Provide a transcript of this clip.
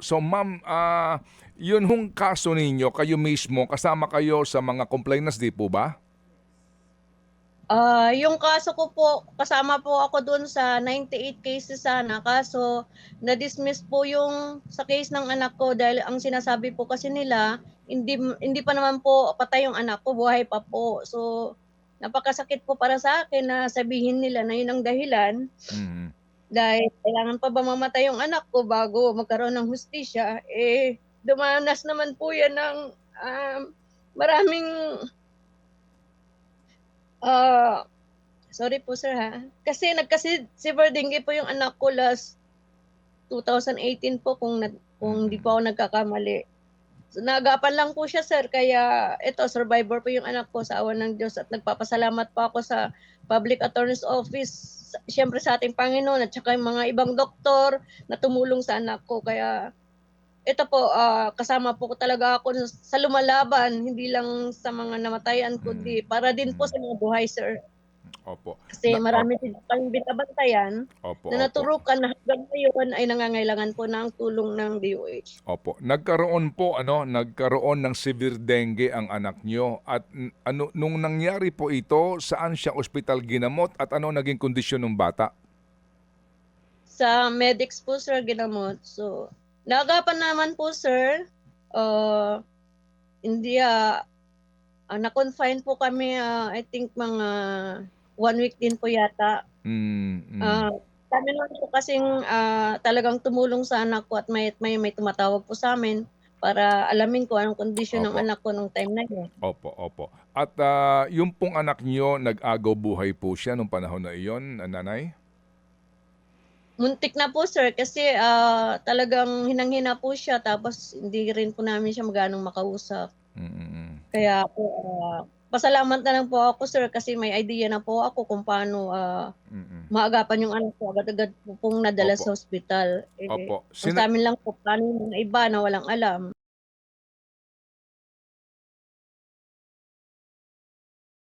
So ma'am, ah, yun hong kaso ninyo, kayo mismo, kasama kayo sa mga complainants, di po ba? Ah, yung kaso ko po, kasama po ako doon sa 98 cases sana. Kaso, na-dismiss po yung sa case ng anak ko dahil ang sinasabi po kasi nila, hindi hindi pa naman po patay yung anak ko, buhay pa po. So, napakasakit po para sa akin na sabihin nila na yun ang dahilan Mhm. Dahil kailangan pa ba mamatay yung anak ko bago magkaroon ng hustisya. Eh, dumanas naman po yan ng um, maraming Ah, sorry po sir ha. Kasi nagkasi silver dengue po yung anak ko last 2018 po kung kung di po ako nagkakamali. So, naagapan lang po siya sir. Kaya ito survivor po yung anak ko sa awan ng Diyos at nagpapasalamat po ako sa Public Attorney's Office siyempre sa ating Panginoon at saka yung mga ibang doktor na tumulong sa anak ko. Kaya ito po ah, kasama po ko talaga ako sa lumalaban hindi lang sa mga namatayan kundi para din po sa mga buhay sir Opo. kasi Na- marami din tayong binabantayan Opo. na opo. naturukan na hanggang ngayon ay nangangailangan po ng tulong ng DOH. Opo. Nagkaroon po ano, nagkaroon ng severe dengue ang anak nyo at n- ano nung nangyari po ito, saan siya ospital ginamot at ano naging kondisyon ng bata? Sa medics po sir ginamot. So, naagapan naman po sir, uh, hindi ah, ah, na-confine po kami ah, I think mga one week din po yata. Mm, mm. Ah, kami naman po kasing ah, talagang tumulong sa anak ko at may, may, may tumatawag po sa amin para alamin ko anong kondisyon ng anak ko nung time na yun. Opo, opo. At ah, yung pong anak nyo, nag-agaw buhay po siya nung panahon na iyon, nanay? Muntik na po sir kasi ah, talagang hinang-hina po siya tapos hindi rin po namin siya maganong makausap. Mm, mm, mm. Kaya po ah, pasalamat na lang po ako sir kasi may idea na po ako kung paano mm. maagapan yung anak ko agad-agad po pong nadala Opo. sa ospital. Eh, Opo. Sina- sa amin lang po, paano yung mga iba na walang alam.